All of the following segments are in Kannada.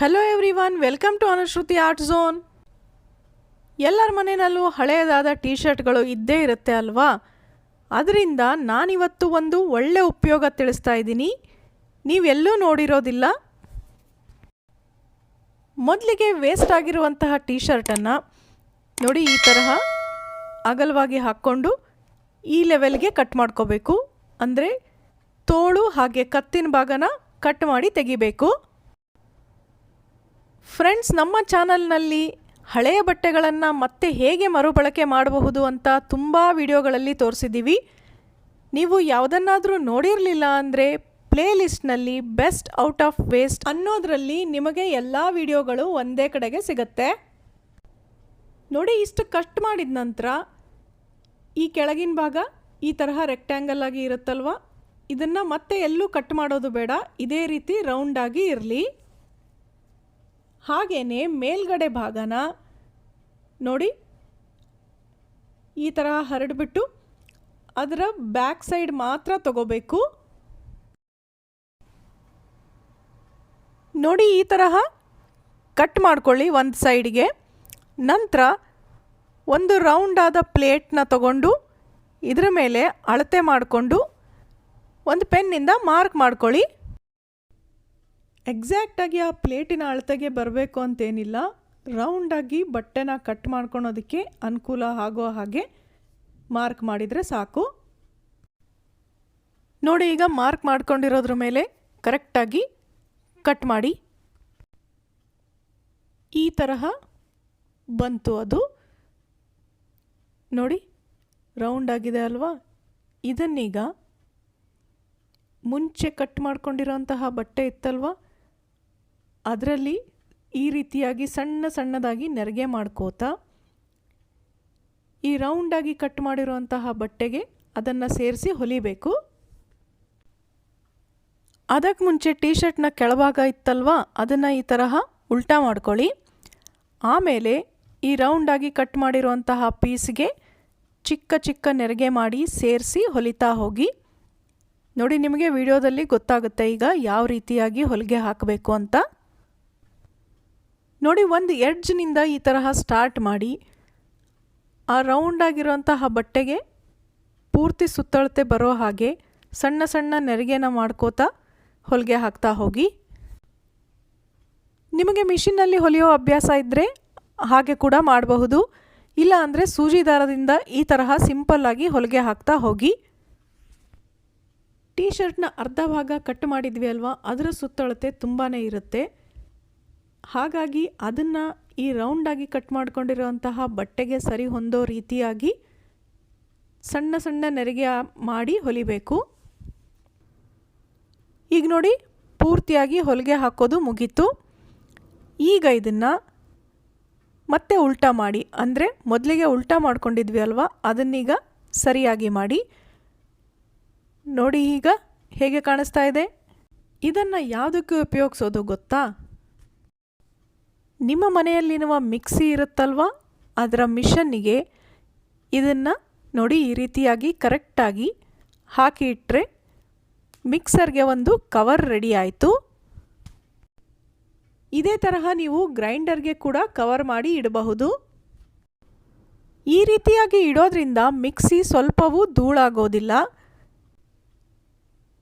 Hello everyone welcome to Anushruti art zone ಎಲ್ಲರ ಮನೆಯಲ್ಲೂ ಹಳೆಯದಾದ ಟೀ ಶರ್ಟ್ಗಳು ಇದ್ದೇ ಇರುತ್ತೆ ಅಲ್ವಾ? ಅದರಿಂದ ನಾನಿವತ್ತು ಒಂದು ಒಳ್ಳೆ ಉಪಯೋಗ ತಿಳಿಸ್ತಾ ಇದ್ದೀನಿ. ನೀವೆಲ್ಲೂ ನೋಡಿರೋದಿಲ್ಲ. ಮೊದಲಿಗೆ ವೇಸ್ಟ್ ಆಗಿರುವಂತಹ ಟೀ ಶರ್ಟನ್ನು ನೋಡಿ ಈ ತರಹ ಅಗಲವಾಗಿ ಹಾಕ್ಕೊಂಡು ಈ ಲೆವೆಲ್ಗೆ ಕಟ್ ಮಾಡ್ಕೋಬೇಕು. ಅಂದರೆ ತೋಳು ಹಾಗೆ ಕತ್ತಿನ ಭಾಗನ ಕಟ್ ಮಾಡಿ ತೆಗಿಬೇಕು. ಫ್ರೆಂಡ್ಸ್ ನಮ್ಮ ಚಾನಲ್ನಲ್ಲಿ ಹಳೆಯ ಬಟ್ಟೆಗಳನ್ನು ಮತ್ತೆ ಹೇಗೆ ಮರುಬಳಕೆ ಮಾಡಬಹುದು ಅಂತ ತುಂಬ ವಿಡಿಯೋಗಳಲ್ಲಿ ತೋರಿಸಿದ್ದೀವಿ. ನೀವು ಯಾವುದನ್ನಾದರೂ ನೋಡಿರಲಿಲ್ಲ ಅಂದರೆ ಪ್ಲೇಲಿಸ್ಟ್ನಲ್ಲಿ ಬೆಸ್ಟ್ ಔಟ್ ಆಫ್ ವೇಸ್ಟ್ ಅನ್ನೋದರಲ್ಲಿ ನಿಮಗೆ ಎಲ್ಲ ವಿಡಿಯೋಗಳು ಒಂದೇ ಕಡೆಗೆ ಸಿಗುತ್ತೆ. ನೋಡಿ, ಇಷ್ಟು ಕಟ್ ಮಾಡಿದ ನಂತರ ಈ ಕೆಳಗಿನ ಭಾಗ ಈ ತರಹ ರೆಕ್ಟ್ಯಾಂಗಲ್ ಆಗಿ ಇರುತ್ತಲ್ವ? ಇದನ್ನು ಮತ್ತೆ ಎಲ್ಲೂ ಕಟ್ ಮಾಡೋದು ಬೇಡ. ಇದೇ ರೀತಿ ರೌಂಡಾಗಿ ಇರಲಿ. ಹಾಗೆಯೇ ಮೇಲ್ಗಡೆ ಭಾಗನ ನೋಡಿ ಈ ಥರ ಹರಡಿಬಿಟ್ಟು ಅದರ ಬ್ಯಾಕ್ ಸೈಡ್ ಮಾತ್ರ ತಗೋಬೇಕು. ನೋಡಿ ಈ ತರಹ ಕಟ್ ಮಾಡ್ಕೊಳ್ಳಿ ಒಂದು ಸೈಡ್ಗೆ. ನಂತರ ಒಂದು ರೌಂಡಾದ ಪ್ಲೇಟ್ನ ತಗೊಂಡು ಇದರ ಮೇಲೆ ಅಳತೆ ಮಾಡಿಕೊಂಡು ಒಂದು ಪೆನ್ನಿಂದ ಮಾರ್ಕ್ ಮಾಡ್ಕೊಳ್ಳಿ. ಎಕ್ಸಾಕ್ಟಾಗಿ ಆ ಪ್ಲೇಟಿನ ಅಳತೆಗೆ ಬರಬೇಕು ಅಂತೇನಿಲ್ಲ. ರೌಂಡಾಗಿ ಬಟ್ಟೆನ ಕಟ್ ಮಾಡ್ಕೊಳೋದಕ್ಕೆ ಅನುಕೂಲ ಆಗೋ ಹಾಗೆ ಮಾರ್ಕ್ ಮಾಡಿದರೆ ಸಾಕು. ನೋಡಿ ಈಗ ಮಾರ್ಕ್ ಮಾಡ್ಕೊಂಡಿರೋದ್ರ ಮೇಲೆ ಕರೆಕ್ಟಾಗಿ ಕಟ್ ಮಾಡಿ. ಈ ತರಹ ಬಂತು ಅದು. ನೋಡಿ ರೌಂಡ್ ಆಗಿದೆ ಅಲ್ವಾ? ಇದನ್ನೀಗ ಮುಂಚೆ ಕಟ್ ಮಾಡ್ಕೊಂಡಿರೋಂತಹ ಬಟ್ಟೆ ಇತ್ತಲ್ವ? ಅದರಲ್ಲಿ ಈ ರೀತಿಯಾಗಿ ಸಣ್ಣ ಸಣ್ಣದಾಗಿ ನೆರಿಗೆ ಮಾಡ್ಕೋತಾ ಈ ರೌಂಡಾಗಿ ಕಟ್ ಮಾಡಿರುವಂತಹ ಬಟ್ಟೆಗೆ ಅದನ್ನು ಸೇರಿಸಿ ಹೊಲಿಬೇಕು. ಅದಕ್ಕೆ ಮುಂಚೆ ಟೀ ಶರ್ಟ್ನ ಕೆಳಭಾಗ ಇತ್ತಲ್ವ? ಅದನ್ನು ಈ ತರಹ ಉಲ್ಟಾ ಮಾಡ್ಕೊಳ್ಳಿ. ಆಮೇಲೆ ಈ ರೌಂಡಾಗಿ ಕಟ್ ಮಾಡಿರುವಂತಹ ಪೀಸ್ಗೆ ಚಿಕ್ಕ ಚಿಕ್ಕ ನೆರಿಗೆ ಮಾಡಿ ಸೇರಿಸಿ ಹೊಲಿತಾ ಹೋಗಿ. ನೋಡಿ ನಿಮಗೆ ವಿಡಿಯೋದಲ್ಲಿ ಗೊತ್ತಾಗುತ್ತೆ ಈಗ ಯಾವ ರೀತಿಯಾಗಿ ಹೊಲಿಗೆ ಹಾಕಬೇಕು ಅಂತ. ನೋಡಿ, ಒಂದು ಎಡ್ಜ್ನಿಂದ ಈ ತರಹ ಸ್ಟಾರ್ಟ್ ಮಾಡಿ, ಆ ರೌಂಡ್ ಆಗಿರೋಂತಹ ಬಟ್ಟೆಗೆ ಪೂರ್ತಿ ಸುತ್ತಳತೆ ಬರೋ ಹಾಗೆ ಸಣ್ಣ ಸಣ್ಣ ನೆರಿಗೆನ ಮಾಡ್ಕೋತಾ ಹೊಲಿಗೆ ಹಾಕ್ತಾ ಹೋಗಿ. ನಿಮಗೆ ಮಿಷಿನ್ನಲ್ಲಿ ಹೊಲಿಯೋ ಅಭ್ಯಾಸ ಇದ್ದರೆ ಹಾಗೆ ಕೂಡ ಮಾಡಬಹುದು. ಇಲ್ಲ ಅಂದರೆ ಸೂಜಿ ದಾರದಿಂದ ಈ ತರಹ ಸಿಂಪಲ್ಲಾಗಿ ಹೊಲಿಗೆ ಹಾಕ್ತಾ ಹೋಗಿ. ಟೀ ಶರ್ಟ್ನ ಅರ್ಧ ಭಾಗ ಕಟ್ ಮಾಡಿದ್ವಿ ಅಲ್ವಾ? ಅದರ ಸುತ್ತಳತೆ ತುಂಬಾ ಇರುತ್ತೆ. ಹಾಗಾಗಿ ಅದನ್ನು ಈ ರೌಂಡಾಗಿ ಕಟ್ ಮಾಡ್ಕೊಂಡಿರೋಂತಹ ಬಟ್ಟೆಗೆ ಸರಿ ಹೊಂದೋ ರೀತಿಯಾಗಿ ಸಣ್ಣ ಸಣ್ಣ ನೆರಿಗೆ ಮಾಡಿ ಹೊಲಿಬೇಕು. ಈಗ ನೋಡಿ, ಪೂರ್ತಿಯಾಗಿ ಹೊಲಿಗೆ ಹಾಕೋದು ಮುಗೀತು. ಈಗ ಇದನ್ನು ಮತ್ತೆ ಉಲ್ಟಾ ಮಾಡಿ, ಅಂದರೆ ಮೊದಲಿಗೆ ಉಲ್ಟಾ ಮಾಡ್ಕೊಂಡಿದ್ವಿ ಅಲ್ವಾ, ಅದನ್ನೀಗ ಸರಿಯಾಗಿ ಮಾಡಿ. ನೋಡಿ ಈಗ ಹೇಗೆ ಕಾಣಿಸ್ತಾ ಇದೆ. ಇದನ್ನು ಯಾವುದಕ್ಕೆ ಉಪಯೋಗಿಸೋದು ಗೊತ್ತಾ? ನಿಮ್ಮ ಮನೆಯಲ್ಲಿರುವ ಮಿಕ್ಸಿ ಇರುತ್ತಲ್ವ? ಅದರ ಮಿಷನ್ನಿಗೆ ಇದನ್ನು ನೋಡಿ ಈ ರೀತಿಯಾಗಿ ಕರೆಕ್ಟಾಗಿ ಹಾಕಿ ಇಟ್ಟರೆ ಮಿಕ್ಸರ್ಗೆ ಒಂದು ಕವರ್ ರೆಡಿ ಆಯಿತು. ಇದೇ ತರಹ ನೀವು ಗ್ರೈಂಡರ್ಗೆ ಕೂಡ ಕವರ್ ಮಾಡಿ ಇಡಬಹುದು. ಈ ರೀತಿಯಾಗಿ ಇಡೋದ್ರಿಂದ ಮಿಕ್ಸಿ ಸ್ವಲ್ಪವೂ ಧೂಳಾಗೋದಿಲ್ಲ.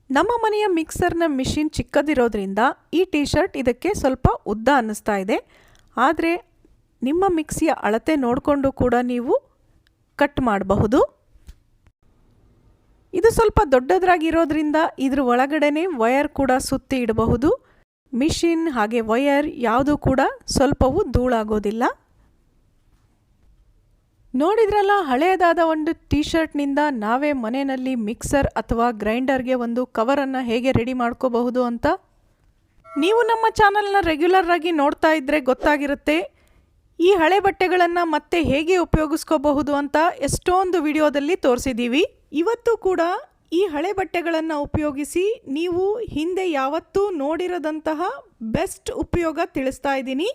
ನಮ್ಮ ಮನೆಯ ಮಿಕ್ಸರ್ನ ಮಿಷಿನ್ ಚಿಕ್ಕದಿರೋದ್ರಿಂದ ಈ ಟೀ ಶರ್ಟ್ ಇದಕ್ಕೆ ಸ್ವಲ್ಪ ಉದ್ದ ಅನ್ನಿಸ್ತಾ ಇದೆ. ಆದರೆ ನಿಮ್ಮ ಮಿಕ್ಸಿಯ ಅಳತೆ ನೋಡಿಕೊಂಡು ಕೂಡ ನೀವು ಕಟ್ ಮಾಡಬಹುದು. ಇದು ಸ್ವಲ್ಪ ದೊಡ್ಡದ್ರಾಗಿರೋದ್ರಿಂದ ಇದ್ರ ಒಳಗಡೆನೆ ವಯರ್ ಕೂಡ ಸುತ್ತಿ ಇಡಬಹುದು. ಮಿಷಿನ್ ಹಾಗೆ ವಯರ್ ಯಾವುದು ಕೂಡ ಸ್ವಲ್ಪವೂ ಧೂಳಾಗೋದಿಲ್ಲ. ನೋಡಿದ್ರಲ್ಲ ಹಳೆಯದಾದ ಒಂದು ಟೀ ಶರ್ಟ್ನಿಂದ ನಾವೇ ಮನೆಯಲ್ಲಿ ಮಿಕ್ಸರ್ ಅಥವಾ ಗ್ರೈಂಡರ್ಗೆ ಒಂದು ಕವರನ್ನು ಹೇಗೆ ರೆಡಿ ಮಾಡ್ಕೋಬಹುದು ಅಂತ? ನೀವು ನಮ್ಮ ಚಾನಲ್ನ ರೆಗ್ಯುಲರ್ ಆಗಿ ನೋಡ್ತಾ ಇದ್ದರೆ ಗೊತ್ತಾಗಿರುತ್ತೆ, ಈ ಹಳೆ ಬಟ್ಟೆಗಳನ್ನು ಮತ್ತೆ ಹೇಗೆ ಉಪಯೋಗಿಸ್ಕೋಬಹುದು ಅಂತ ಎಷ್ಟೊಂದು ವಿಡಿಯೋದಲ್ಲಿ ತೋರಿಸಿದ್ದೀವಿ ಇವತ್ತು ಕೂಡ ಈ ಹಳೆ ಬಟ್ಟೆಗಳನ್ನು ಉಪಯೋಗಿಸಿ ನೀವು ಹಿಂದೆ ಯಾವತ್ತೂ ನೋಡಿರದಂತಹ ಬೆಸ್ಟ್ ಉಪಯೋಗ ತಿಳಿಸ್ತಾ ಇದ್ದೀನಿ.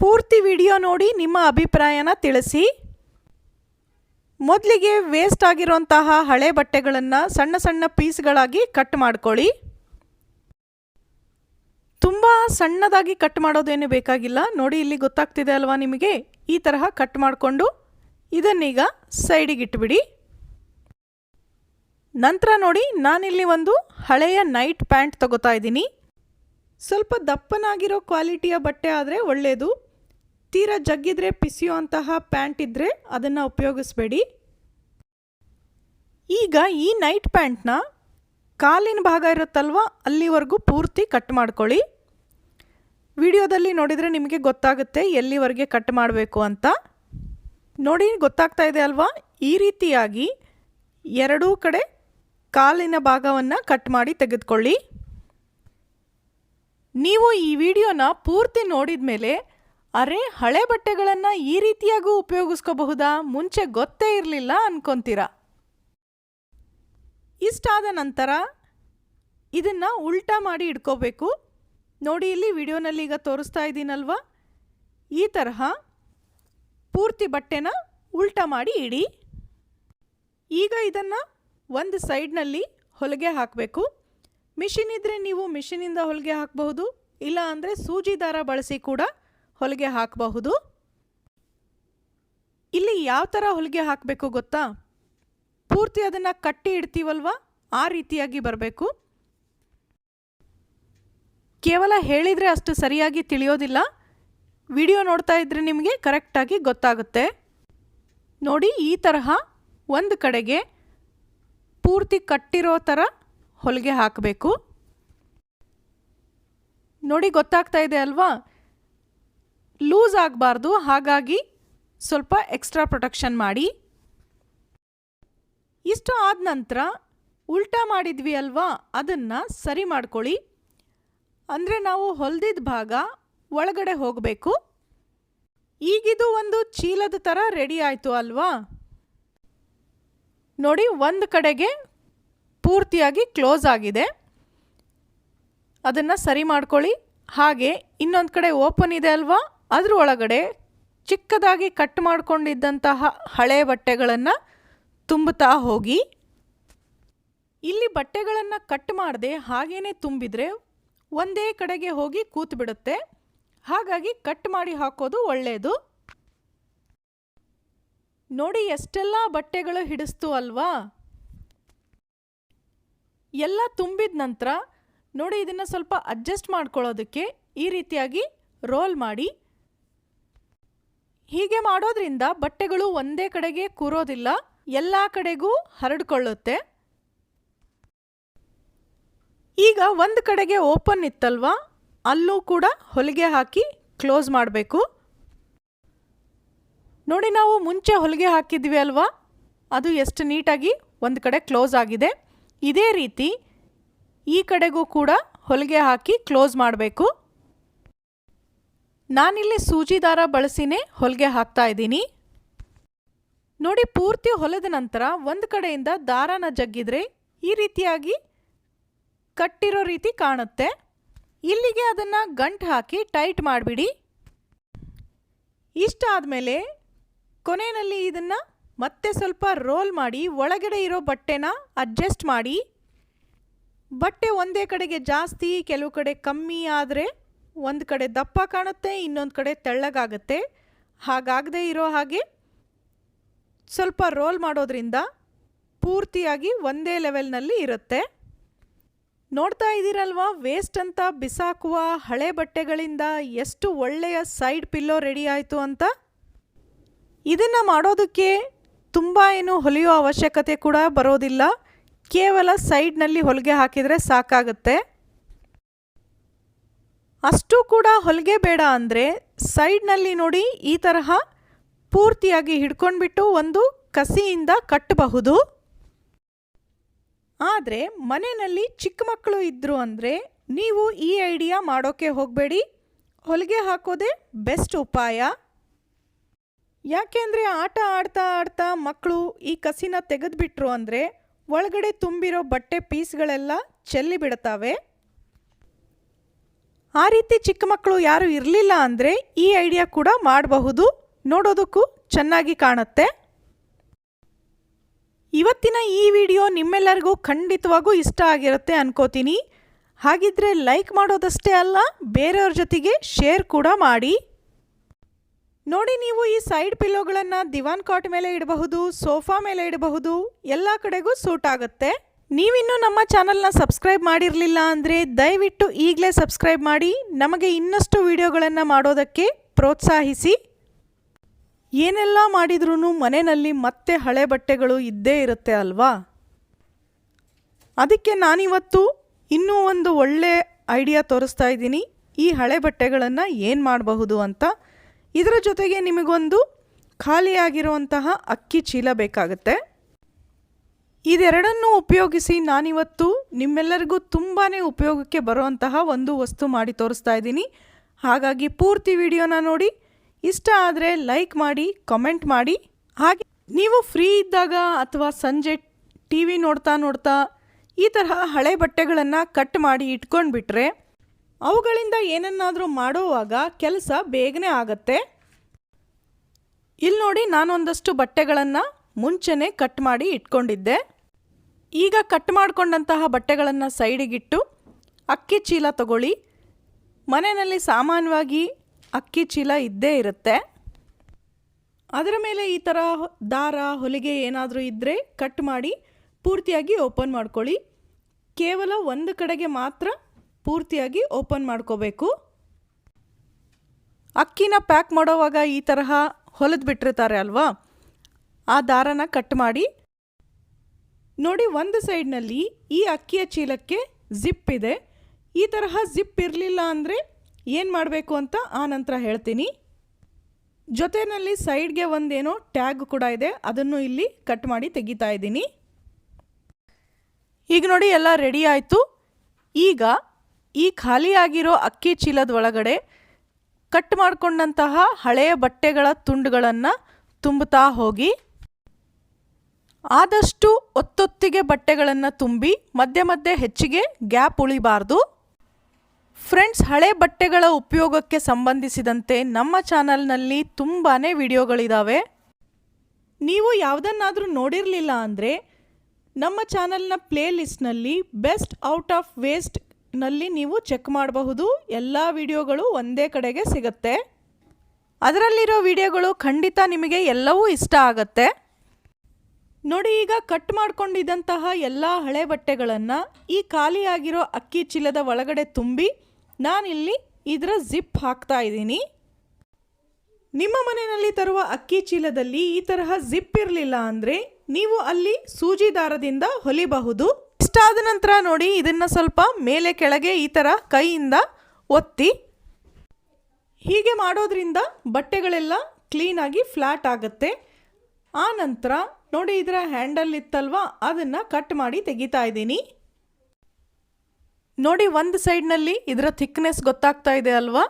ಪೂರ್ತಿ ವಿಡಿಯೋ ನೋಡಿ ನಿಮ್ಮ ಅಭಿಪ್ರಾಯನ ತಿಳಿಸಿ. ಮೊದಲಿಗೆ ವೇಸ್ಟ್ ಆಗಿರುವಂತಹ ಹಳೆ ಬಟ್ಟೆಗಳನ್ನು ಸಣ್ಣ ಸಣ್ಣ ಪೀಸ್ಗಳಾಗಿ ಕಟ್ ಮಾಡ್ಕೊಳ್ಳಿ. ತುಂಬ ಸಣ್ಣದಾಗಿ ಕಟ್ ಮಾಡೋದೇನು ಬೇಕಾಗಿಲ್ಲ. ನೋಡಿ, ಇಲ್ಲಿ ಗೊತ್ತಾಗ್ತಿದೆ ಅಲ್ವಾ ನಿಮಗೆ? ಈ ತರಹ ಕಟ್ ಮಾಡಿಕೊಂಡು ಇದನ್ನೀಗ ಸೈಡಿಗೆ ಇಟ್ಬಿಡಿ. ನಂತರ ನೋಡಿ, ನಾನಿಲ್ಲಿ ಒಂದು ಹಳೆಯ ನೈಟ್ ಪ್ಯಾಂಟ್ ತಗೋತಾ ಇದ್ದೀನಿ. ಸ್ವಲ್ಪ ದಪ್ಪನಾಗಿರೋ ಕ್ವಾಲಿಟಿಯ ಬಟ್ಟೆ ಆದರೆ ಒಳ್ಳೆಯದು ತೀರಾ ಜಗ್ಗಿದ್ರೆ ಪಿಸಿಯುವಂತಹ ಪ್ಯಾಂಟ್ ಇದ್ದರೆ ಅದನ್ನು ಉಪಯೋಗಿಸ್ಬೇಡಿ. ಈಗ ಈ ನೈಟ್ ಪ್ಯಾಂಟ್ನ ಕಾಲಿನ ಭಾಗ ಇರುತ್ತಲ್ವ? ಅಲ್ಲಿವರೆಗೂ ಪೂರ್ತಿ ಕಟ್ ಮಾಡ್ಕೊಳ್ಳಿ. ವಿಡಿಯೋದಲ್ಲಿ ನೋಡಿದರೆ ನಿಮಗೆ ಗೊತ್ತಾಗುತ್ತೆ ಎಲ್ಲಿವರೆಗೆ ಕಟ್ ಮಾಡಬೇಕು ಅಂತ. ನೋಡಿ, ಗೊತ್ತಾಗ್ತಾ ಇದೆ ಅಲ್ವಾ? ಈ ರೀತಿಯಾಗಿ ಎರಡೂ ಕಡೆ ಕಾಲಿನ ಭಾಗವನ್ನು ಕಟ್ ಮಾಡಿ ತೆಗೆದುಕೊಳ್ಳಿ. ನೀವು ಈ ವಿಡಿಯೋನ ಪೂರ್ತಿ ನೋಡಿದ ಮೇಲೆ ಅರೆ ಹಳೆ ಬಟ್ಟೆಗಳನ್ನು ಈ ರೀತಿಯಾಗೂ ಉಪಯೋಗಿಸ್ಕೋಬಹುದಾ? ಮುಂಚೆ ಗೊತ್ತೇ ಇರಲಿಲ್ಲ ಅನ್ಕೊಂತೀರ? ಇಷ್ಟಾದ ನಂತರ ಇದನ್ನು ಉಲ್ಟಾ ಮಾಡಿ ಇಟ್ಕೋಬೇಕು. ನೋಡಿ, ಇಲ್ಲಿ ವಿಡಿಯೋನಲ್ಲಿ ಈಗ ತೋರಿಸ್ತಾ ಇದ್ದೀನಲ್ವ? ಈ ತರಹ ಪೂರ್ತಿ ಬಟ್ಟೆನ ಉಲ್ಟಾ ಮಾಡಿ ಇಡಿ. ಈಗ ಇದನ್ನು ಒಂದು ಸೈಡ್ನಲ್ಲಿ ಹೊಲಿಗೆ ಹಾಕಬೇಕು. ಮಿಷಿನ್ ಇದ್ದರೆ ನೀವು ಮಿಷಿನಿಂದ ಹೊಲಿಗೆ ಹಾಕಬಹುದು, ಇಲ್ಲ ಅಂದರೆ ಸೂಜಿ ದಾರ ಬಳಸಿ ಕೂಡ ಹೊಲಿಗೆ ಹಾಕಬಹುದು. ಇಲ್ಲಿ ಯಾವ ಥರ ಹೊಲಿಗೆ ಹಾಕಬೇಕು ಗೊತ್ತಾ? ಪೂರ್ತಿ ಅದನ್ನು ಕಟ್ಟಿ ಇಡ್ತೀವಲ್ವ? ಆ ರೀತಿಯಾಗಿ ಬರಬೇಕು. ಕೇವಲ ಹೇಳಿದರೆ ಅಷ್ಟು ಸರಿಯಾಗಿ ತಿಳಿಯೋದಿಲ್ಲ. ವಿಡಿಯೋ ನೋಡ್ತಾ ಇದ್ದರೆ ನಿಮಗೆ ಕರೆಕ್ಟಾಗಿ ಗೊತ್ತಾಗುತ್ತೆ. ನೋಡಿ, ಈ ತರಹ ಒಂದು ಕಡೆಗೆ ಪೂರ್ತಿ ಕಟ್ಟಿರೋ ಥರ ಹೊಲಿಗೆ ಹಾಕಬೇಕು. ನೋಡಿ, ಗೊತ್ತಾಗ್ತಾ ಇದೆ ಅಲ್ವಾ? ಲೂಸ್ ಆಗಬಾರ್ದು, ಹಾಗಾಗಿ ಸ್ವಲ್ಪ ಎಕ್ಸ್ಟ್ರಾ ಪ್ರೊಟೆಕ್ಷನ್ ಮಾಡಿ. ಇಷ್ಟು ಆದ ನಂತರ ಉಲ್ಟಾ ಮಾಡಿದ್ವಿ ಅಲ್ವಾ? ಅದನ್ನು ಸರಿ ಮಾಡ್ಕೊಳ್ಳಿ. ಅಂದರೆ ನಾವು ಹೊಲ್ದಿದ್ದ ಭಾಗ ಒಳಗಡೆ ಹೋಗಬೇಕು. ಈಗಿದು ಒಂದು ಚೀಲದ ಥರ ರೆಡಿ ಆಯಿತು ಅಲ್ವಾ? ನೋಡಿ, ಒಂದು ಕಡೆಗೆ ಪೂರ್ತಿಯಾಗಿ ಕ್ಲೋಸ್ ಆಗಿದೆ. ಅದನ್ನು ಸರಿ ಮಾಡ್ಕೊಳ್ಳಿ. ಹಾಗೆ ಇನ್ನೊಂದು ಕಡೆ ಓಪನ್ ಇದೆ ಅಲ್ವಾ? ಅದ್ರ ಒಳಗಡೆ ಚಿಕ್ಕದಾಗಿ ಕಟ್ ಮಾಡಿಕೊಂಡಿದ್ದಂತಹ ಹಳೆ ಬಟ್ಟೆಗಳನ್ನು ತುಂಬುತ್ತಾ ಹೋಗಿ. ಇಲ್ಲಿ ಬಟ್ಟೆಗಳನ್ನು ಕಟ್ ಮಾಡದೆ ಹಾಗೇನೆ ತುಂಬಿದರೆ ಒಂದೇ ಕಡೆಗೆ ಹೋಗಿ ಕೂತು ಬಿಡುತ್ತೆ ಹಾಗಾಗಿ ಕಟ್ ಮಾಡಿ ಹಾಕೋದು ಒಳ್ಳೆಯದು ನೋಡಿ ಎಷ್ಟೆಲ್ಲ ಬಟ್ಟೆಗಳು ಹಿಡಿಸ್ತು ಅಲ್ವಾ? ಎಲ್ಲ ತುಂಬಿದ ನಂತರ ನೋಡಿ ಇದನ್ನು ಸ್ವಲ್ಪ ಅಡ್ಜಸ್ಟ್ ಮಾಡ್ಕೊಳ್ಳೋದಕ್ಕೆ ಈ ರೀತಿಯಾಗಿ ರೋಲ್ ಮಾಡಿ. ಹೀಗೆ ಮಾಡೋದ್ರಿಂದ ಬಟ್ಟೆಗಳು ಒಂದೇ ಕಡೆಗೆ ಕೂರೋದಿಲ್ಲ. ಎಲ್ಲ ಕಡೆಗೂ ಹರಡ್ಕೊಳ್ಳುತ್ತೆ. ಈಗ ಒಂದು ಕಡೆಗೆ ಓಪನ್ ಇತ್ತಲ್ವಾ? ಅಲ್ಲೂ ಕೂಡ ಹೊಲಿಗೆ ಹಾಕಿ ಕ್ಲೋಸ್ ಮಾಡಬೇಕು. ನೋಡಿ ನಾವು ಮುಂಚೆ ಹೊಲಿಗೆ ಹಾಕಿದ್ವಿ ಅಲ್ವಾ? ಅದು ಎಷ್ಟು ನೀಟಾಗಿ ಒಂದು ಕಡೆ ಕ್ಲೋಸ್ ಆಗಿದೆ. ಇದೇ ರೀತಿ ಈ ಕಡೆಗೂ ಕೂಡ ಹೊಲಿಗೆ ಹಾಕಿ ಕ್ಲೋಸ್ ಮಾಡಬೇಕು. ನಾನಿಲ್ಲಿ ಸೂಜಿ ದಾರ ಬಳಸಿನೇ ಹೊಲಿಗೆ ಹಾಕ್ತಾ ಇದ್ದೀನಿ. ನೋಡಿ ಪೂರ್ತಿ ಹೊಲದ ನಂತರ ಒಂದು ಕಡೆಯಿಂದ ದಾರನ ಜಗ್ಗಿದ್ರೆ ಈ ರೀತಿಯಾಗಿ ಕಟ್ಟಿರೋ ರೀತಿ ಕಾಣುತ್ತೆ. ಇಲ್ಲಿಗೆ ಅದನ್ನು ಗಂಟು ಹಾಕಿ ಟೈಟ್ ಮಾಡಿಬಿಡಿ. ಇಷ್ಟ ಆದಮೇಲೆ ಕೊನೆಯಲ್ಲಿ ಇದನ್ನು ಮತ್ತೆ ಸ್ವಲ್ಪ ರೋಲ್ ಮಾಡಿ ಒಳಗಡೆ ಇರೋ ಬಟ್ಟೆನ ಅಡ್ಜಸ್ಟ್ ಮಾಡಿ. ಬಟ್ಟೆ ಒಂದೇ ಕಡೆಗೆ ಜಾಸ್ತಿ, ಕೆಲವು ಕಡೆ ಕಮ್ಮಿ ಆದರೆ ಒಂದು ಕಡೆ ದಪ್ಪ ಕಾಣುತ್ತೆ, ಇನ್ನೊಂದು ಕಡೆ ತೆಳ್ಳಗಾಗುತ್ತೆ. ಹಾಗಾಗದೇ ಇರೋ ಹಾಗೆ ಸ್ವಲ್ಪ ರೋಲ್ ಮಾಡೋದ್ರಿಂದ ಪೂರ್ತಿಯಾಗಿ ಒಂದೇ ಲೆವೆಲ್ನಲ್ಲಿ ಇರುತ್ತೆ. ನೋಡ್ತಾ ಇದ್ದೀರಲ್ವಾ ವೇಸ್ಟ್ ಅಂತ ಬಿಸಾಕುವ ಹಳೆ ಬಟ್ಟೆಗಳಿಂದ ಎಷ್ಟು ಒಳ್ಳೆಯ ಸೈಡ್ ಪಿಲ್ಲೋ ರೆಡಿ ಆಯಿತು ಅಂತ? ಇದನ್ನು ಮಾಡೋದಕ್ಕೆ ತುಂಬ ಏನು ಹೊಲಿಯೋ ಅವಶ್ಯಕತೆ ಕೂಡ ಬರೋದಿಲ್ಲ. ಕೇವಲ ಸೈಡ್ನಲ್ಲಿ ಹೊಲಿಗೆ ಹಾಕಿದರೆ ಸಾಕಾಗುತ್ತೆ. ಅಷ್ಟು ಕೂಡ ಹೊಲಿಗೆ ಬೇಡ ಅಂದರೆ ಸೈಡ್ನಲ್ಲಿ ನೋಡಿ ಈ ತರಹ ಪೂರ್ತಿಯಾಗಿ ಹಿಡ್ಕೊಂಡ್ಬಿಟ್ಟು ಒಂದು ಕಸಿಯಿಂದ ಕಟ್ಟಬಹುದು. ಆದರೆ ಮನೆಯಲ್ಲಿ ಚಿಕ್ಕ ಮಕ್ಕಳು ಇದ್ದರು ಅಂದರೆ ನೀವು ಈ ಐಡಿಯಾ ಮಾಡೋಕ್ಕೆ ಹೋಗಬೇಡಿ. ಹೊಲಿಗೆ ಹಾಕೋದೇ ಬೆಸ್ಟ್ ಉಪಾಯ. ಯಾಕೆಂದರೆ ಆಟ ಆಡ್ತಾ ಆಡ್ತಾ ಮಕ್ಕಳು ಈ ಕಸಿನ ತೆಗೆದುಬಿಟ್ರು ಅಂದರೆ ಒಳಗಡೆ ತುಂಬಿರೋ ಬಟ್ಟೆ ಪೀಸ್ಗಳೆಲ್ಲ ಚೆಲ್ಲಿ ಬಿಡ್ತಾವೆ. ಆ ರೀತಿ ಚಿಕ್ಕ ಮಕ್ಕಳು ಯಾರು ಇರಲಿಲ್ಲ ಅಂದರೆ ಈ ಐಡಿಯಾ ಕೂಡ ಮಾಡಬಹುದು. ನೋಡೋದಕ್ಕೂ ಚೆನ್ನಾಗಿ ಕಾಣುತ್ತೆ. ಇವತ್ತಿನ ಈ ವಿಡಿಯೋ ನಿಮ್ಮೆಲ್ಲರಿಗೂ ಖಂಡಿತವಾಗೂ ಇಷ್ಟ ಆಗಿರುತ್ತೆ ಅನ್ಕೋತೀನಿ. ಹಾಗಿದ್ರೆ ಲೈಕ್ ಮಾಡೋದಷ್ಟೇ ಅಲ್ಲ, ಬೇರೆಯವ್ರ ಜೊತೆಗೆ ಶೇರ್ ಕೂಡ ಮಾಡಿ. ನೋಡಿ ನೀವು ಈ ಸೈಡ್ ಪಿಲ್ಲೋಗಳನ್ನು ದಿವಾನ್ ಕಾಟ್ ಮೇಲೆ ಇಡಬಹುದು, ಸೋಫಾ ಮೇಲೆ ಇಡಬಹುದು, ಎಲ್ಲ ಕಡೆಗೂ ಸೂಟ್ ಆಗುತ್ತೆ. ನೀವಿನ್ನೂ ನಮ್ಮ ಚಾನಲ್ನ ಸಬ್ಸ್ಕ್ರೈಬ್ ಮಾಡಿರಲಿಲ್ಲ ಅಂದರೆ ದಯವಿಟ್ಟು ಈಗಲೇ ಸಬ್ಸ್ಕ್ರೈಬ್ ಮಾಡಿ, ನಮಗೆ ಇನ್ನಷ್ಟು ವಿಡಿಯೋಗಳನ್ನು ಮಾಡೋದಕ್ಕೆ ಪ್ರೋತ್ಸಾಹಿಸಿ. ಏನೆಲ್ಲ ಮಾಡಿದ್ರೂ ಮನೆಯಲ್ಲಿ ಮತ್ತೆ ಹಳೆ ಬಟ್ಟೆಗಳು ಇದ್ದೇ ಇರುತ್ತೆ ಅಲ್ವಾ? ಅದಕ್ಕೆ ನಾನಿವತ್ತು ಇನ್ನೂ ಒಂದು ಒಳ್ಳೆ ಐಡಿಯಾ ತೋರಿಸ್ತಾ ಇದ್ದೀನಿ. ಈ ಹಳೆ ಬಟ್ಟೆಗಳನ್ನು ಏನು ಮಾಡಬಹುದು ಅಂತ. ಇದರ ಜೊತೆಗೆ ನಿಮಗೊಂದು ಖಾಲಿಯಾಗಿರುವಂತಹ ಅಕ್ಕಿ ಚೀಲ ಬೇಕಾಗುತ್ತೆ. ಇದೆರಡನ್ನೂ ಉಪಯೋಗಿಸಿ ನಾನಿವತ್ತು ನಿಮ್ಮೆಲ್ಲರಿಗೂ ತುಂಬಾ ಉಪಯೋಗಕ್ಕೆ ಬರುವಂತಹ ಒಂದು ವಸ್ತು ಮಾಡಿ ತೋರಿಸ್ತಾ ಇದ್ದೀನಿ. ಹಾಗಾಗಿ ಪೂರ್ತಿ ವಿಡಿಯೋನ ನೋಡಿ. ಇಷ್ಟ ಆದರೆ ಲೈಕ್ ಮಾಡಿ ಕಮೆಂಟ್ ಮಾಡಿ. ಹಾಗೆ ನೀವು ಫ್ರೀ ಇದ್ದಾಗ ಅಥವಾ ಸಂಜೆ ಟಿ ವಿ ನೋಡ್ತಾ ನೋಡ್ತಾ ಈ ತರಹ ಹಳೆ ಬಟ್ಟೆಗಳನ್ನು ಕಟ್ ಮಾಡಿ ಇಟ್ಕೊಂಡ್ಬಿಟ್ರೆ ಅವುಗಳಿಂದ ಏನನ್ನಾದರೂ ಮಾಡುವಾಗ ಕೆಲಸ ಬೇಗನೆ ಆಗತ್ತೆ. ಇಲ್ಲಿ ನೋಡಿ ನಾನೊಂದಷ್ಟು ಬಟ್ಟೆಗಳನ್ನು ಮುಂಚೆನೇ ಕಟ್ ಮಾಡಿ ಇಟ್ಕೊಂಡಿದ್ದೆ. ಈಗ ಕಟ್ ಮಾಡಿಕೊಂಡಂತಹ ಬಟ್ಟೆಗಳನ್ನು ಸೈಡಿಗಿಟ್ಟು ಅಕ್ಕಿ ಚೀಲ ತಗೊಳ್ಳಿ. ಮನೆಯಲ್ಲಿ ಸಾಮಾನ್ಯವಾಗಿ ಅಕ್ಕಿ ಚೀಲ ಇದ್ದೇ ಇರುತ್ತೆ. ಅದರ ಮೇಲೆ ಈ ಥರ ದಾರ, ಹೊಲಿಗೆ ಏನಾದರೂ ಇದ್ದರೆ ಕಟ್ ಮಾಡಿ ಪೂರ್ತಿಯಾಗಿ ಓಪನ್ ಮಾಡ್ಕೊಳ್ಳಿ. ಕೇವಲ ಒಂದು ಕಡೆಗೆ ಮಾತ್ರ ಪೂರ್ತಿಯಾಗಿ ಓಪನ್ ಮಾಡ್ಕೋಬೇಕು. ಅಕ್ಕಿನ ಪ್ಯಾಕ್ ಮಾಡೋವಾಗ ಈ ತರಹ ಹೊಲಿದು ಬಿಟ್ಟಿರ್ತಾರೆ ಅಲ್ವಾ? ಆ ದಾರನ ಕಟ್ ಮಾಡಿ. ನೋಡಿ ಒಂದು ಸೈಡ್ನಲ್ಲಿ ಈ ಅಕ್ಕಿಯ ಚೀಲಕ್ಕೆ ಜಿಪ್ ಇದೆ. ಈ ತರಹ ಜಿಪ್ ಇರಲಿಲ್ಲ ಅಂದರೆ ಏನು ಮಾಡಬೇಕು ಅಂತ ಆ ನಂತರ ಹೇಳ್ತೀನಿ. ಜೊತೆಯಲ್ಲಿ ಸೈಡ್ಗೆ ಒಂದೇನೋ ಟ್ಯಾಗ್ ಕೂಡ ಇದೆ. ಅದನ್ನು ಇಲ್ಲಿ ಕಟ್ ಮಾಡಿ ತೆಗಿತಾ ಇದ್ದೀನಿ. ಈಗ ನೋಡಿ ಎಲ್ಲ ರೆಡಿ ಆಯಿತು. ಈಗ ಈ ಖಾಲಿಯಾಗಿರೋ ಅಕ್ಕಿ ಚೀಲದ ಒಳಗಡೆ ಕಟ್ ಮಾಡಿಕೊಂಡಂತಹ ಹಳೆಯ ಬಟ್ಟೆಗಳ ತುಂಡುಗಳನ್ನು ತುಂಬುತ್ತಾ ಹೋಗಿ. ಆದಷ್ಟು ಒತ್ತೊತ್ತಿಗೆ ಬಟ್ಟೆಗಳನ್ನು ತುಂಬಿ ಮಧ್ಯೆ ಮಧ್ಯೆ ಹೆಚ್ಚಿಗೆ ಗ್ಯಾಪ್ ಉಳಿಬಾರ್ದು. ಫ್ರೆಂಡ್ಸ್, ಹಳೆ ಬಟ್ಟೆಗಳ ಉಪಯೋಗಕ್ಕೆ ಸಂಬಂಧಿಸಿದಂತೆ ನಮ್ಮ ಚಾನಲ್ನಲ್ಲಿ ತುಂಬಾ ವಿಡಿಯೋಗಳಿದ್ದಾವೆ ನೀವು ಯಾವುದನ್ನಾದರೂ ನೋಡಿರಲಿಲ್ಲ ಅಂದರೆ ನಮ್ಮ ಚಾನಲ್ನ ಪ್ಲೇ ಲಿಸ್ಟ್ನಲ್ಲಿ ಬೆಸ್ಟ್ ಔಟ್ ಆಫ್ ವೇಸ್ಟ್ನಲ್ಲಿ ನೀವು ಚೆಕ್ ಮಾಡಬಹುದು. ಎಲ್ಲ ವಿಡಿಯೋಗಳು ಒಂದೇ ಕಡೆಗೆ ಸಿಗುತ್ತೆ. ಅದರಲ್ಲಿರೋ ವಿಡಿಯೋಗಳು ಖಂಡಿತ ನಿಮಗೆ ಎಲ್ಲವೂ ಇಷ್ಟ ಆಗತ್ತೆ. ನೋಡಿ, ಈಗ ಕಟ್ ಮಾಡಿಕೊಂಡಿದ್ದಂತಹ ಎಲ್ಲ ಹಳೆ ಬಟ್ಟೆಗಳನ್ನು ಈ ಖಾಲಿಯಾಗಿರೋ ಅಕ್ಕಿ ಚೀಲದ ಒಳಗಡೆ ತುಂಬಿ ನಾನಿಲ್ಲಿ ಇದರ ಜಿಪ್ ಹಾಕ್ತಾ ಇದ್ದೀನಿ. ನಿಮ್ಮ ಮನೆಯಲ್ಲಿ ತರುವ ಅಕ್ಕಿ ಚೀಲದಲ್ಲಿ ಈ ತರಹ ಜಿಪ್ ಇರಲಿಲ್ಲ ಅಂದರೆ ನೀವು ಅಲ್ಲಿ ಸೂಜಿ ದಾರದಿಂದ ಹೊಲಿಬಹುದು. ಇಷ್ಟಾದ ನಂತರ ನೋಡಿ ಇದನ್ನು ಸ್ವಲ್ಪ ಮೇಲೆ ಕೆಳಗೆ ಈ ಥರ ಕೈಯಿಂದ ಒತ್ತಿ. ಹೀಗೆ ಮಾಡೋದ್ರಿಂದ ಬಟ್ಟೆಗಳೆಲ್ಲ ಕ್ಲೀನಾಗಿ ಫ್ಲ್ಯಾಟ್ ಆಗುತ್ತೆ. ಆ ನಂತರ ನೋಡಿ ಇದರ ಹ್ಯಾಂಡಲ್ ಇತ್ತಲ್ವಾ? ಅದನ್ನು ಕಟ್ ಮಾಡಿ ತೆಗಿತಾ ಇದ್ದೀನಿ. ನೋಡಿ ಒಂದು ಸೈಡ್ನಲ್ಲಿ ಇದರ ಥಿಕ್ನೆಸ್ ಗೊತ್ತಾಗ್ತಾ ಇದೆ ಅಲ್ವಾ?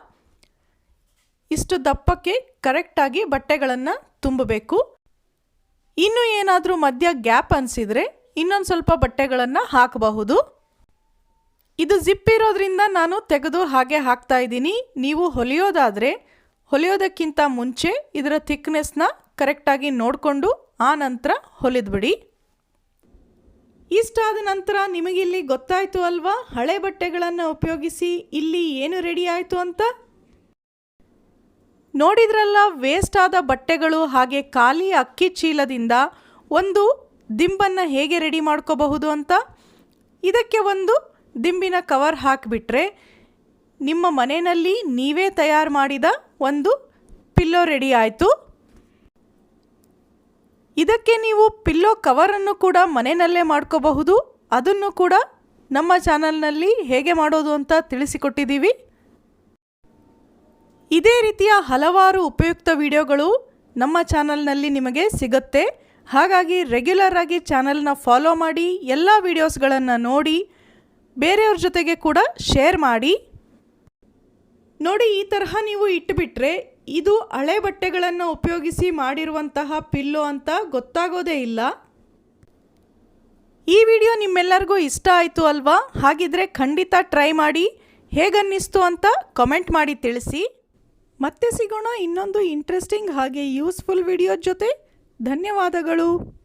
ಇಷ್ಟು ದಪ್ಪಕ್ಕೆ ಕರೆಕ್ಟಾಗಿ ಬಟ್ಟೆಗಳನ್ನು ತುಂಬಬೇಕು. ಇನ್ನು ಏನಾದರೂ ಮಧ್ಯ ಗ್ಯಾಪ್ ಅನಿಸಿದರೆ ಇನ್ನೊಂದು ಸ್ವಲ್ಪ ಬಟ್ಟೆಗಳನ್ನು ಹಾಕಬಹುದು. ಇದು ಜಿಪ್ ಇರೋದ್ರಿಂದ ನಾನು ತೆಗೆದು ಹಾಗೆ ಹಾಕ್ತಾ ಇದ್ದೀನಿ. ನೀವು ಹೊಲಿಯೋದಾದರೆ ಹೊಲಿಯೋದಕ್ಕಿಂತ ಮುಂಚೆ ಇದರ ಥಿಕ್ನೆಸ್ನ ಕರೆಕ್ಟಾಗಿ ನೋಡಿಕೊಂಡು ಆ ನಂತರ ಹೊಲಿದ್ಬಿಡಿ. ಇಷ್ಟಾದ ನಂತರ ನಿಮಗಿಲ್ಲಿ ಗೊತ್ತಾಯಿತು ಅಲ್ವಾ? ಹಳೆ ಬಟ್ಟೆಗಳನ್ನು ಉಪಯೋಗಿಸಿ ಇಲ್ಲಿ ಏನು ರೆಡಿ ಆಯಿತು ಅಂತ? ನೋಡಿದ್ರಲ್ಲ ವೇಸ್ಟ್ ಆದ ಬಟ್ಟೆಗಳು ಹಾಗೆ ಖಾಲಿ ಅಕ್ಕಿ ಚೀಲದಿಂದ ಒಂದು ದಿಂಬನ್ನು ಹೇಗೆ ರೆಡಿ ಮಾಡ್ಕೋಬಹುದು ಅಂತ? ಇದಕ್ಕೆ ಒಂದು ದಿಂಬಿನ ಕವರ್ ಹಾಕಿಬಿಟ್ರೆ ನಿಮ್ಮ ಮನೆಯಲ್ಲಿ ನೀವೇ ತಯಾರು ಮಾಡಿದ ಒಂದು ಪಿಲ್ಲೋ ರೆಡಿ ಆಯಿತು. ಇದಕ್ಕೆ ನೀವು ಪಿಲ್ಲೋ ಕವರನ್ನು ಕೂಡ ಮನೆಯಲ್ಲೇ ಮಾಡ್ಕೋಬಹುದು. ಅದನ್ನು ಕೂಡ ನಮ್ಮ ಚಾನಲ್ನಲ್ಲಿ ಹೇಗೆ ಮಾಡೋದು ಅಂತ ತಿಳಿಸಿಕೊಟ್ಟಿದ್ದೀವಿ. ಇದೇ ರೀತಿಯ ಹಲವಾರು ಉಪಯುಕ್ತ ವಿಡಿಯೋಗಳು ನಮ್ಮ ಚಾನಲ್ನಲ್ಲಿ ನಿಮಗೆ ಸಿಗುತ್ತೆ. ಹಾಗಾಗಿ ರೆಗ್ಯುಲರ್ ಆಗಿ ಚಾನಲ್ನ ಫಾಲೋ ಮಾಡಿ, ಎಲ್ಲ ವಿಡಿಯೋಸ್ಗಳನ್ನು ನೋಡಿ, ಬೇರೆಯವ್ರ ಜೊತೆಗೆ ಕೂಡ ಶೇರ್ ಮಾಡಿ. ನೋಡಿ, ಈ ತರಹ ನೀವು ಇಟ್ಟುಬಿಟ್ರೆ ಇದು ಹಳೆ ಬಟ್ಟೆಗಳನ್ನು ಉಪಯೋಗಿಸಿ ಮಾಡಿರುವಂತಹ ಪಿಲ್ಲೋ ಅಂತ ಗೊತ್ತಾಗೋದೇ ಇಲ್ಲ. ಈ ವಿಡಿಯೋ ನಿಮ್ಮೆಲ್ಲರಿಗೂ ಇಷ್ಟ ಆಯಿತು ಅಲ್ವಾ? ಹಾಗಿದ್ರೆ ಖಂಡಿತ ಟ್ರೈ ಮಾಡಿ. ಹೇಗನ್ನಿಸ್ತು ಅಂತ ಕಮೆಂಟ್ ಮಾಡಿ ತಿಳಿಸಿ. ಮತ್ತೆ ಸಿಗೋಣ ಇನ್ನೊಂದು ಇಂಟ್ರೆಸ್ಟಿಂಗ್ ಹಾಗೆ ಯೂಸ್ಫುಲ್ ವಿಡಿಯೋ ಜೊತೆ. ಧನ್ಯವಾದಗಳು.